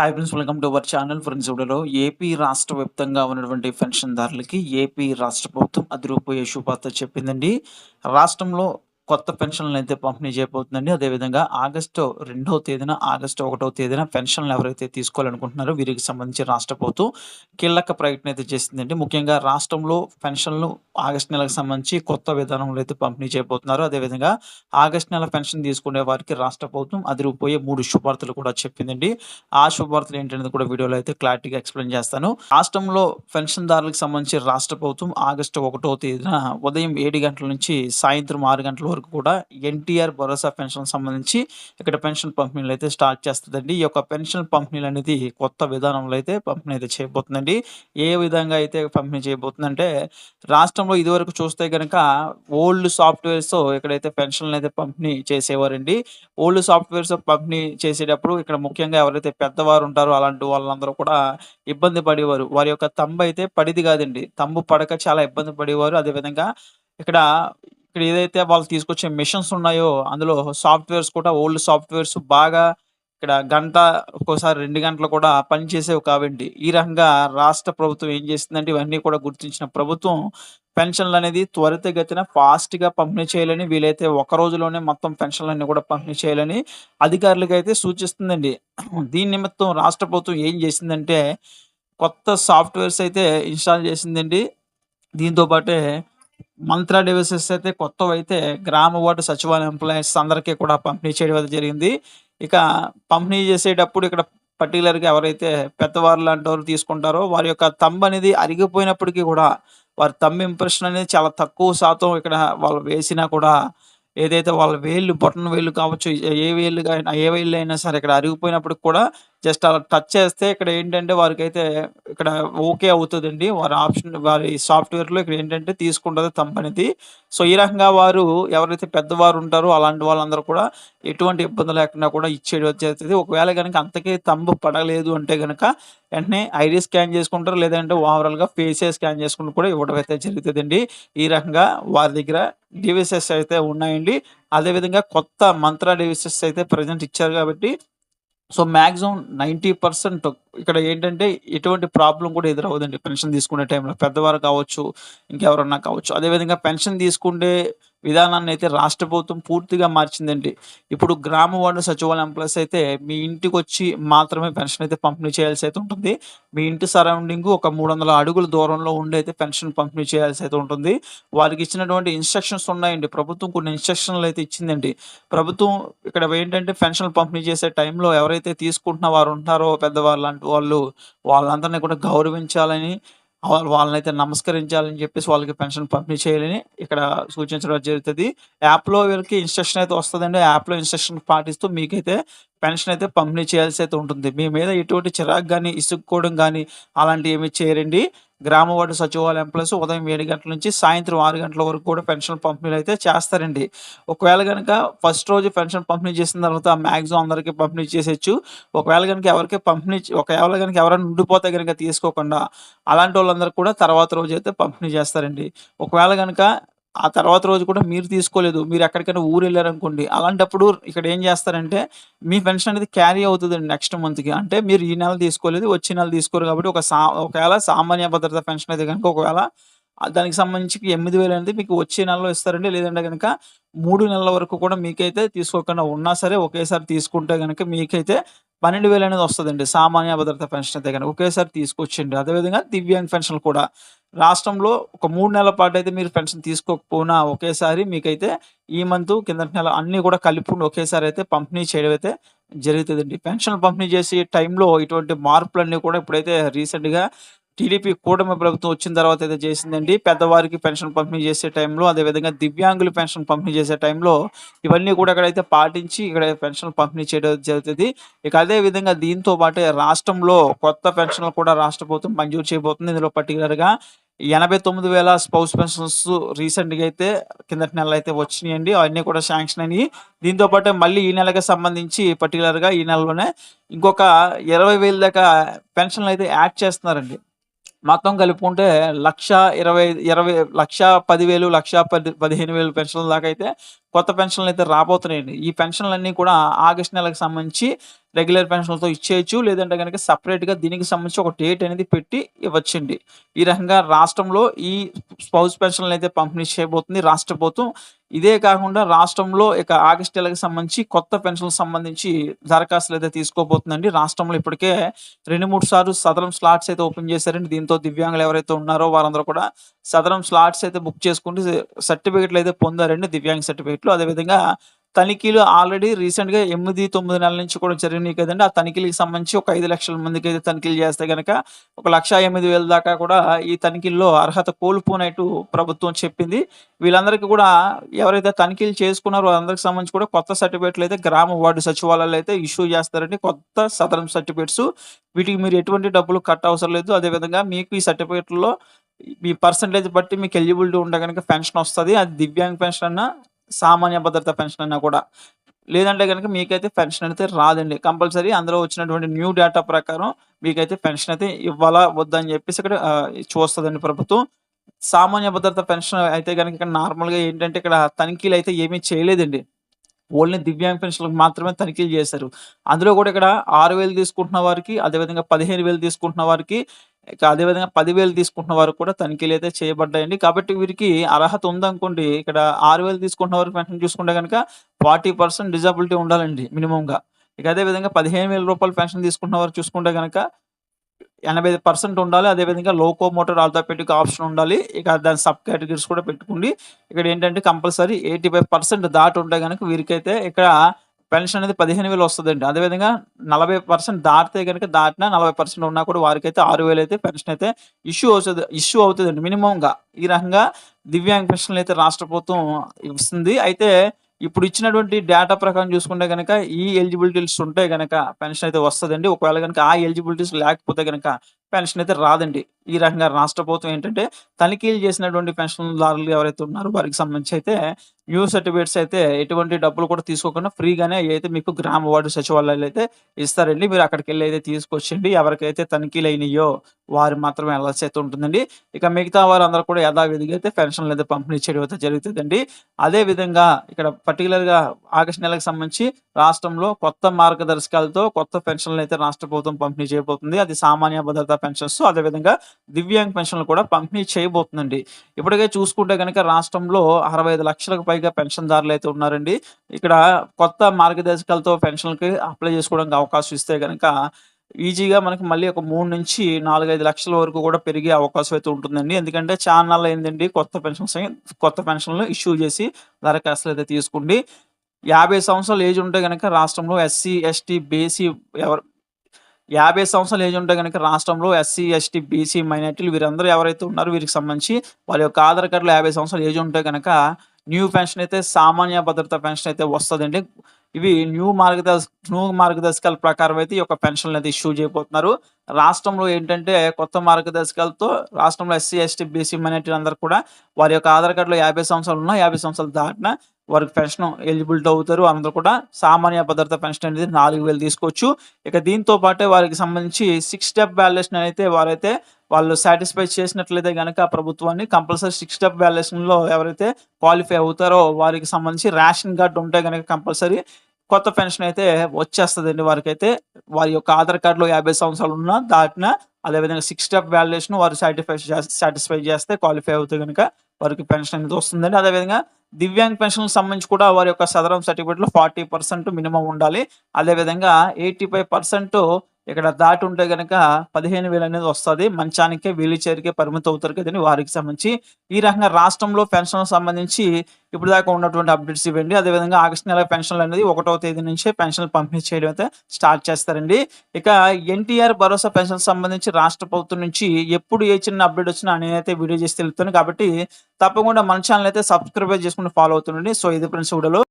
Hi friends welcome to our channel friends ఇవిడలో AP రాష్ట్ర వ్యాప్తంగా ఉన్నటువంటి పెన్షన్దారులకి ఏపీ రాష్ట్ర ప్రభుత్వం అదిరిపోయే శుభార్త చెప్పిందండి. రాష్ట్రంలో కొత్త పెన్షన్లు అయితే పంపిణీ చేయబోతుందండి. అదేవిధంగా ఆగస్టు రెండవ తేదీన ఆగస్టు ఒకటో తేదీన పెన్షన్లు ఎవరైతే తీసుకోవాలనుకుంటున్నారో వీరికి సంబంధించి రాష్ట్ర ప్రభుత్వం కీలక ప్రకటన అయితే చేసిందండి ముఖ్యంగా రాష్ట్రంలో పెన్షన్లు ఆగస్టు నెలకు సంబంధించి కొత్త విధానంలో అయితే పంపిణీ చేయబోతున్నారు. అదేవిధంగా ఆగస్టు నెల పెన్షన్ తీసుకునే వారికి రాష్ట్ర ప్రభుత్వం అదిరిపోయే మూడు శుభార్తలు కూడా చెప్పిందండి. ఆ శుభార్తలు ఏంటనేది కూడా వీడియోలో అయితే క్లారిటీగా ఎక్స్ప్లెయిన్ చేస్తాను. రాష్ట్రంలో పెన్షన్దారులకు సంబంధించి రాష్ట్ర ప్రభుత్వం ఆగస్టు ఒకటో తేదీన ఉదయం ఏడు గంటల నుంచి సాయంత్రం ఆరు గంటల వరకు కూడా ఎన్టీఆర్ భరోసా పెన్షన్ సంబంధించి ఇక్కడ పెన్షన్ పంపిణీలు అయితే స్టార్ట్ చేస్తుందండి. ఈ యొక్క పెన్షన్ పంపిణీలు అనేది కొత్త విధానంలో అయితే పంపిణీ అయితే చేయబోతుందండి. ఏ విధంగా అయితే పంపిణీ చేయబోతుందంటే రాష్ట్రంలో ఇదివరకు చూస్తే కనుక ఓల్డ్ సాఫ్ట్వేర్స్ ఇక్కడైతే పెన్షన్లు అయితే పంపిణీ చేసేవారండి. ఓల్డ్ సాఫ్ట్వేర్స్ పంపిణీ చేసేటప్పుడు ఇక్కడ ముఖ్యంగా ఎవరైతే పెద్దవారు ఉంటారో అలాంటి వాళ్ళందరూ కూడా ఇబ్బంది పడేవారు. వారి యొక్క తంబు అయితే పడిది కాదండి. తంబు పడక చాలా ఇబ్బంది పడేవారు. అదేవిధంగా ఇక్కడ ఇక్కడ ఏదైతే వాళ్ళు తీసుకొచ్చే మిషన్స్ ఉన్నాయో అందులో సాఫ్ట్వేర్స్ కూడా ఓల్డ్ సాఫ్ట్వేర్స్ బాగా ఇక్కడ గంట ఒక్కోసారి రెండు గంటలు కూడా పనిచేసేవి కావండి ఈ రకంగా రాష్ట్ర ప్రభుత్వం ఏం చేసిందంటే ఇవన్నీ కూడా గుర్తించిన ప్రభుత్వం పెన్షన్లు అనేది త్వరితగతిన ఫాస్ట్గా పంపిణీ చేయాలని వీలైతే ఒక రోజులోనే మొత్తం పెన్షన్లన్నీ కూడా పంపిణీ చేయాలని అధికారులకు అయితే సూచిస్తుందండి. దీని నిమిత్తం రాష్ట్ర ప్రభుత్వం ఏం చేసిందంటే కొత్త సాఫ్ట్వేర్స్ అయితే ఇన్స్టాల్ చేసిందండి. దీంతో పాటే మంత్ర డివైసెస్ అయితే కొత్తవైతే గ్రామ వార్డు సచివాలయ ఎంప్లాయీస్ అందరికీ కూడా పంపిణీ చేయడం జరిగింది. ఇక పంపిణీ చేసేటప్పుడు ఇక్కడ పర్టికులర్గా ఎవరైతే పెద్దవారు లాంటి వారు తీసుకుంటారో వారి యొక్క తంబు అనేది అరిగిపోయినప్పటికీ కూడా వారి తంబు ఇంప్రెషన్ అనేది చాలా తక్కువ శాతం ఇక్కడ వాళ్ళు వేసినా కూడా ఏదైతే వాళ్ళ వేళ్ళు బొటన వేళ్ళు కావచ్చు ఏ వేళ్ళు అయినా ఏ వేళ్ళు అయినా సరే ఇక్కడ అరిగిపోయినప్పటికి కూడా జస్ట్ అలా టచ్ చేస్తే ఇక్కడ ఏంటంటే వారికైతే ఇక్కడ ఓకే అవుతుందండి. వారి ఆప్షన్ వారి సాఫ్ట్వేర్లో ఇక్కడ ఏంటంటే తీసుకుంటుంది తంపనిది సో ఈ రకంగా వారు ఎవరైతే పెద్దవారు ఉంటారో అలాంటి వాళ్ళందరూ కూడా ఎటువంటి ఇబ్బంది లేకుండా కూడా ఇచ్చేది వచ్చేస్తుంది. ఒకవేళ కనుక అంతకే తంబు పడలేదు అంటే కనుక వెంటనే ఐడి స్కాన్ చేసుకుంటారు. లేదంటే ఓవరాల్గా ఫేసే స్కాన్ చేసుకుంటూ కూడా ఇవ్వడం అయితే జరుగుతుందండి. ఈ రకంగా వారి దగ్గర డివైసెస్ అయితే ఉన్నాయండి. అదేవిధంగా కొత్త మంత్ర డివైసెస్ అయితే ప్రజెంట్ ఇచ్చారు కాబట్టి సో మ్యాక్సిమం నైంటీ పర్సెంట్ ఇక్కడ ఏంటంటే ఎటువంటి ప్రాబ్లం కూడా ఎదురవ్వదండి. పెన్షన్ తీసుకునే టైంలో. పెద్దవారు కావచ్చు ఇంకెవరన్నా కావచ్చు. అదేవిధంగా పెన్షన్ తీసుకుంటే విధానాన్ని అయితే రాష్ట్ర ప్రభుత్వం పూర్తిగా మార్చిందండి. ఇప్పుడు గ్రామ వార్డు సచివాలయం ఎంప్లాయీస్ అయితే మీ ఇంటికి వచ్చి మాత్రమే పెన్షన్ అయితే పంపిణీ చేయాల్సి అయితే ఉంటుంది. మీ ఇంటి సరౌండింగ్ ఒక మూడు వందల అడుగుల దూరంలో ఉండి అయితే పెన్షన్ పంపిణీ చేయాల్సి అయితే ఉంటుంది. వారికి ఇచ్చినటువంటి ఇన్స్ట్రక్షన్స్ ఉన్నాయండి. ప్రభుత్వం కొన్ని ఇన్స్ట్రక్షన్లు అయితే ఇచ్చిందండి. ప్రభుత్వం ఇక్కడ ఏంటంటే పెన్షన్ పంపిణీ చేసే టైంలో ఎవరైతే తీసుకుంటున్న వారు ఉంటారో పెద్దవాళ్ళు లాంటి వాళ్ళు వాళ్ళందరినీ కూడా గౌరవించాలని వాళ్ళనైతే నమస్కరించాలని చెప్పేసి వాళ్ళకి పెన్షన్ పంపిణీ చేయాలని ఇక్కడ సూచించడం జరుగుతుంది. యాప్లో వీళ్ళకి ఇన్స్ట్రక్షన్ అయితే వస్తుందండి. యాప్లో ఇన్స్ట్రక్షన్ పాటిస్తూ మీకైతే పెన్షన్ అయితే పంపిణీ చేయాల్సి అయితే ఉంటుంది. మీ మీద ఎటువంటి చిరాకు కానీ ఇసుక్కోవడం కానీ అలాంటివి ఏమి చేయరండి. గ్రామ వార్డు సచివాలయం ప్లస్ ఉదయం ఏడు గంటల నుంచి సాయంత్రం ఆరు గంటల వరకు కూడా పెన్షన్ పంపిణీలు అయితే చేస్తారండి. ఒకవేళ కనుక ఫస్ట్ రోజు పెన్షన్ పంపిణీ చేసిన తర్వాత మ్యాక్సిమం అందరికీ పంపిణీ చేసేయచ్చు. ఒకవేళ కనుక ఎవరికి పంపిణీ ఒకవేళ కనుక ఎవరైనా ఉండిపోతే కనుక తీసుకోకుండా అలాంటి వాళ్ళందరూ కూడా తర్వాత రోజు అయితే పంపిణీ చేస్తారండి. ఒకవేళ కనుక ఆ తర్వాత రోజు కూడా మీరు తీసుకోలేదు. మీరు ఎక్కడికైనా ఊరు వెళ్ళారనుకోండి అలాంటప్పుడు ఇక్కడ ఏం చేస్తారంటే మీ పెన్షన్ అనేది క్యారీ అవుతుందండి నెక్స్ట్ మంత్కి. అంటే మీరు ఈ నెల తీసుకోలేదు వచ్చే నెల తీసుకోరు కాబట్టి ఒక సా ఒకవేళ సామాన్య భద్రత పెన్షన్ అయితే కనుక ఒకవేళ దానికి సంబంధించి ఎనిమిది వేలు అనేది మీకు వచ్చే నెలలో ఇస్తారండి. లేదంటే కనుక మూడు నెలల వరకు కూడా మీకైతే తీసుకోకుండా ఉన్నా సరే ఒకేసారి తీసుకుంటే కనుక మీకైతే పన్నెండు వేలు అనేది వస్తుందండి. సామాన్య భద్రత పెన్షన్ అయితే కనుక ఒకేసారి తీసుకొచ్చండి అదేవిధంగా దివ్యాంగ్ పెన్షన్ కూడా. రాష్ట్రంలో ఒక మూడు నెలల పాటు అయితే మీరు పెన్షన్ తీసుకోకపోయినా ఒకేసారి మీకైతే ఈ మంత్ కిందటి నెల అన్నీ కూడా కలిపి ఒకేసారి అయితే పంపిణీ చేయడం అయితే జరుగుతుందండి. పెన్షన్ పంపిణీ చేసే టైంలో ఇటువంటి మార్పులన్నీ కూడా ఇప్పుడైతే రీసెంట్గా టీడీపీ కూటమి ప్రభుత్వం వచ్చిన తర్వాత అయితే చేసిందండి పెద్దవారికి పెన్షన్ పంపిణీ చేసే టైంలో అదేవిధంగా దివ్యాంగులు పెన్షన్ పంపిణీ చేసే టైంలో ఇవన్నీ కూడా ఇక్కడైతే పాటించి ఇక్కడ పెన్షన్ పంపిణీ చేయడం జరుగుతుంది. ఇక అదే విధంగా దీంతో పాటే రాష్ట్రంలో కొత్త పెన్షన్లు కూడా రాష్ట్ర ప్రభుత్వం మంజూరు చేయబోతుంది. ఇందులో పర్టికులర్గా ఎనభై తొమ్మిది వేల స్పౌస్ పెన్షన్స్ రీసెంట్గా అయితే కిందటి నెల అయితే వచ్చినాయండి. అవన్నీ కూడా శాంక్షన్ అయినాయి. దీంతో పాటు మళ్ళీ ఈ నెలకి సంబంధించి పర్టికులర్గా ఈ నెలలోనే ఇంకొక ఇరవై వేల దాకా పెన్షన్లు అయితే యాడ్ చేస్తున్నారండి. మొత్తం కలుపుకుంటే లక్ష ఇరవై ఇరవై లక్ష పదివేలు లక్ష పది పదిహేను వేలు పెన్షన్ల దాకా అయితే కొత్త పెన్షన్లు అయితే రాబోతున్నాయండి. ఈ పెన్షన్లన్నీ కూడా ఆగస్ట్ నెలకు సంబంధించి రెగ్యులర్ పెన్షన్‌లతో ఇచ్చేయచ్చు లేదంటే గనక సపరేట్గా దీనికి సంబంధించి ఒక డేట్ అనేది పెట్టి ఇవ్వచ్చండి. ఈ రకంగా రాష్ట్రంలో ఈ స్పౌస్ అయితే పంపిణీ చేయబోతుంది రాష్ట్ర ప్రభుత్వం. ఇదే కాకుండా రాష్ట్రంలో ఇక ఆగస్టు నెలకి సంబంధించి కొత్త పెన్షన్‌లకు సంబంధించి దరఖాస్తులు అయితే తీసుకోబోతుందండి. రాష్ట్రంలో ఇప్పటికే 2, 3 సార్లు సదరం స్లాట్స్ అయితే ఓపెన్ చేశారండి. దీంతో దివ్యాంగులు ఎవరైతే ఉన్నారో వారందరూ కూడా సదరం స్లాట్స్ అయితే బుక్ చేసుకుంటూ సర్టిఫికేట్‌లయితే పొందారండి. దివ్యాంగ సర్టిఫికెట్లు అదేవిధంగా తనిఖీలు ఆల్రెడీ రీసెంట్‌గా 8, 9 నెలల నుంచి కూడా జరిగినాయి కదండి ఆ తనిఖీలకి సంబంధించి ఒక ఐదు లక్షల మందికి అయితే తనిఖీలు చేస్తే గనక ఒక 1,08,000 దాకా కూడా ఈ తనిఖీల్లో అర్హత కోల్పోనట్టు ప్రభుత్వం చెప్పింది. వీళ్ళందరికీ కూడా ఎవరైతే తనిఖీలు చేసుకున్నారో వాళ్ళందరికి సంబంధించి కూడా కొత్త సర్టిఫికేట్లు అయితే గ్రామ వార్డు సచివాలయాలు అయితే ఇష్యూ చేస్తారండి. కొత్త సదరం సర్టిఫికేట్స్. వీటికి మీరు ఎటువంటి డబ్బులు కట్ట అవసరం లేదు. అదేవిధంగా మీకు ఈ సర్టిఫికేట్‌లో మీ పర్సంటేజ్ బట్టి మీకు ఎలిజిబిలిటీ ఉంటే కనుక పెన్షన్ వస్తుంది అది దివ్యాంగ్ పెన్షన్ అన్నా, సామాన్య భద్రత పెన్షన్ అన్నా కూడా. లేదంటే గనక మీకైతే పెన్షన్ అయితే రాదండి. కంపల్సరీ అందులో వచ్చినటువంటి న్యూ డేటా ప్రకారం మీకైతే పెన్షన్ అయితే ఇవ్వాలా? వద్దని చెప్పేసి ఇక్కడ చూస్తుందండి ప్రభుత్వం. సామాన్య భద్రత పెన్షన్ అయితే గనక ఇక్కడ నార్మల్‌గా ఏంటంటే ఇక్కడ తనిఖీలు అయితే ఏమీ చేయలేదండి. ఓన్లీ దివ్యాంగ్ పెన్షన్‌లకు మాత్రమే తనిఖీలు చేశారు. అందులో కూడా ఇక్కడ 6,000 తీసుకుంటున్న వారికి, అదేవిధంగా 15,000 తీసుకుంటున్న వారికి, ఇక అదేవిధంగా పదివేలు తీసుకుంటున్న వారికి కూడా తనిఖీలు అయితే చేయబడ్డాయండి. కాబట్టి వీరికి అర్హత ఉందనుకోండి ఇక్కడ ఆరు వేలు తీసుకుంటున్న వారికి పెన్షన్ చూసుకుంటే కనుక ఫార్టీ పర్సెంట్ డిజబిలిటీ ఉండాలండి మినిమమ్‌గా. ఇక అదే విధంగా రూ. 15,000 పెన్షన్ తీసుకుంటున్న వారు చూసుకుంటే కనుక ఎనభై పర్సెంట్ ఉండాలి. అదేవిధంగా లోకో మోటార్ ఆర్థోపెడిక్ ఆప్షన్ ఉండాలి. ఇక దాని సబ్ కేటగిరీస్ కూడా పెట్టుకోండి. ఇక్కడ ఏంటంటే కంపల్సరీ 85% దాటి ఉంటే కనుక వీరికైతే ఇక్కడ పెన్షన్ అనేది 15,000 వస్తదండి. అదేవిధంగా 40% దాటితే గనక దాటినా 40% ఉన్నా కూడా వారికైతే 6,000 అయితే పెన్షన్ అయితే ఇష్యూ అవుతుంది ఇష్యూ అవుతుందండి మినిమంగా ఈ రకంగా దివ్యాంగ్ పెన్షన్‌లయితే రాష్ట్ర ప్రభుత్వం ఇస్తుంది. అయితే ఇప్పుడు ఇచ్చినటువంటి డేటా ప్రకారం చూసుకుంటే గనక ఈ ఎలిజిబిలిటీస్ ఉంటే గనక పెన్షన్ అయితే వస్తదండి. ఒకవేళ గనక ఆ ఎలిజిబిలిటీస్ లేకపోతే కనుక పెన్షన్ అయితే రాదండి. ఈ రకంగా రాష్ట్ర ప్రభుత్వం ఏంటంటే తనిఖీలు చేసినటువంటి పెన్షన్‌దారులు ఎవరైతే ఉన్నారో వారికి సంబంధించి అయితే న్యూ సర్టిఫికేట్స్ అయితే ఎటువంటి డబ్బులు కూడా తీసుకోకుండా ఫ్రీగానే అయితే మీకు గ్రామ వార్డు సచివాలయాలు అయితే ఇస్తారండి. మీరు అక్కడికెళ్ళి అయితే తీసుకొచ్చండి. ఎవరికైతే తనిఖీలు అయినాయో వారు మాత్రమే వెళ్ళాల్సి అయితే ఉంటుందండి. ఇక మిగతా వారందరూ కూడా యథావిధిగా అయితే పెన్షన్‌లు అయితే పంపిణీ చేయడం అయితే జరుగుతుందండి అదే విధంగా ఇక్కడ పర్టికులర్గా ఆగస్టు నెలకు సంబంధించి రాష్ట్రంలో కొత్త మార్గదర్శకాలతో కొత్త పెన్షన్‌లు అయితే రాష్ట్ర ప్రభుత్వం పంపిణీ చేయబోతుంది. అది సామాన్య భద్రతా పెన్షన్స్ అదేవిధంగా దివ్యాంగ్ పెన్షన్‌లు కూడా పంపిణీ చేయబోతుందండి. ఇప్పటికే చూసుకుంటే గనక రాష్ట్రంలో 65,00,000కు పైగా పెన్షన్‌దారులు అయితే ఉన్నారండి. ఇక్కడ కొత్త మార్గదర్శకాలతో పెన్షన్‌లకి అప్లై చేసుకోవడానికి అవకాశం ఇస్తే కనుక ఈజీగా మనకి మళ్ళీ ఒక 3-4, 5 లక్షల వరకు కూడా పెరిగే అవకాశం అయితే ఉంటుందండి. ఎందుకంటే చాన్నాళ్ళు అయిందండి కొత్త పెన్షన్స్ కొత్త పెన్షన్‌లు ఇష్యూ చేసి దరఖాస్తులు అయితే తీసుకోండి. యాభై సంవత్సరాలు ఏజ్ ఉంటే కనుక రాష్ట్రంలో ఎస్సీ, ఎస్టీ, బీసీ ఎవరు యాభై సంవత్సరాలు ఏజ్ ఉంటే గనక రాష్ట్రంలో ఎస్సీ, ఎస్టీ, బీసీ మైనార్టీలు వీరందరూ ఎవరైతే ఉన్నారో వీరికి సంబంధించి వాళ్ళ యొక్క ఆధార్ కార్డులో యాభై సంవత్సరాలు ఏజ్ ఉంటే కనుక న్యూ పెన్షన్ అయితే సామాన్య భద్రత పెన్షన్ అయితే వస్తుందండి ఇవి న్యూ మార్గదర్శ న్యూ మార్గదర్శకాల ప్రకారం అయితే ఈ యొక్క పెన్షన్‌లు అయితే ఇష్యూ చేయబోతున్నారు. రాష్ట్రంలో ఏంటంటే కొత్త మార్గదర్శకాలతో రాష్ట్రంలో ఎస్సీ, ఎస్టీ, బీసీ మైనారిటీలు అందరూ కూడా వారి యొక్క ఆధార్ కార్డులో యాభై సంవత్సరాలు ఉన్నా, 50 సంవత్సరాలు దాటినా వారికి పెన్షన్ ఎలిజిబిలిటీ అవుతారు. అందరూ కూడా సామాన్య భద్రత పెన్షన్ అనేది 4,000 తీసుకోవచ్చు. ఇక దీంతో పాటే వారికి సంబంధించి సిక్స్ స్టెప్ వాలిడేషన్ అయితే వారైతే వాళ్ళు సాటిస్ఫై చేసినట్లయితే కనుక ప్రభుత్వాన్ని కంపల్సరీ సిక్స్ స్టెప్ వాలిడేషన్‌లో ఎవరైతే క్వాలిఫై అవుతారో వారికి సంబంధించి రేషన్ కార్డు ఉంటే గనక కంపల్సరీ కొత్త పెన్షన్ అయితే వచ్చేస్తుందండి వారికైతే. వారి యొక్క ఆధార్ కార్డులో యాభై సంవత్సరాలు ఉన్నా, దాటిన అదేవిధంగా సిక్స్ స్టెప్ వాలిడేషన్ వారు సాటిఫై సాటిస్ఫై చేస్తే క్వాలిఫై అవుతే గనక వారికి పెన్షన్ అనేది వస్తుందండి. అదేవిధంగా దివ్యాంగ్ పెన్షన్‌కి సంబంధించి కూడా వారి యొక్క సదరం సర్టిఫికేట్‌లో ఫార్టీ పర్సెంట్ మినిమం ఉండాలి. అదేవిధంగా 85% ఇక్కడ దాటి ఉంటే గనక 15,000 అనేది వస్తది. మంచానికే, వీలు చేరికే పరిమితం అవుతారు కదండి వారికి సంబంధించి ఈ రకంగా రాష్ట్రంలో పెన్షన్ సంబంధించి ఇప్పటిదాకా ఉన్నటువంటి అప్డేట్స్ ఇవ్వండి అదేవిధంగా ఆగస్టు నెల పెన్షన్‌లు అనేది ఒకటో తేదీ నుంచే పెన్షన్‌లు పంపిణీ చేయడం అయితే స్టార్ట్ చేస్తారండి. ఇక ఎన్టీఆర్ భరోసా పెన్షన్ సంబంధించి రాష్ట్ర ప్రభుత్వం నుంచి ఎప్పుడు ఏ చిన్న అప్డేట్ వచ్చినా నేనైతే వీడియో చేసి తెలుపుతాను. కాబట్టి తప్పకుండా మన ఛానల్ అయితే సబ్స్క్రైబ్ చేసుకుని ఫాలో అవుతుండండి. సో ఇది ఫ్రెండ్స్ వీడియోలో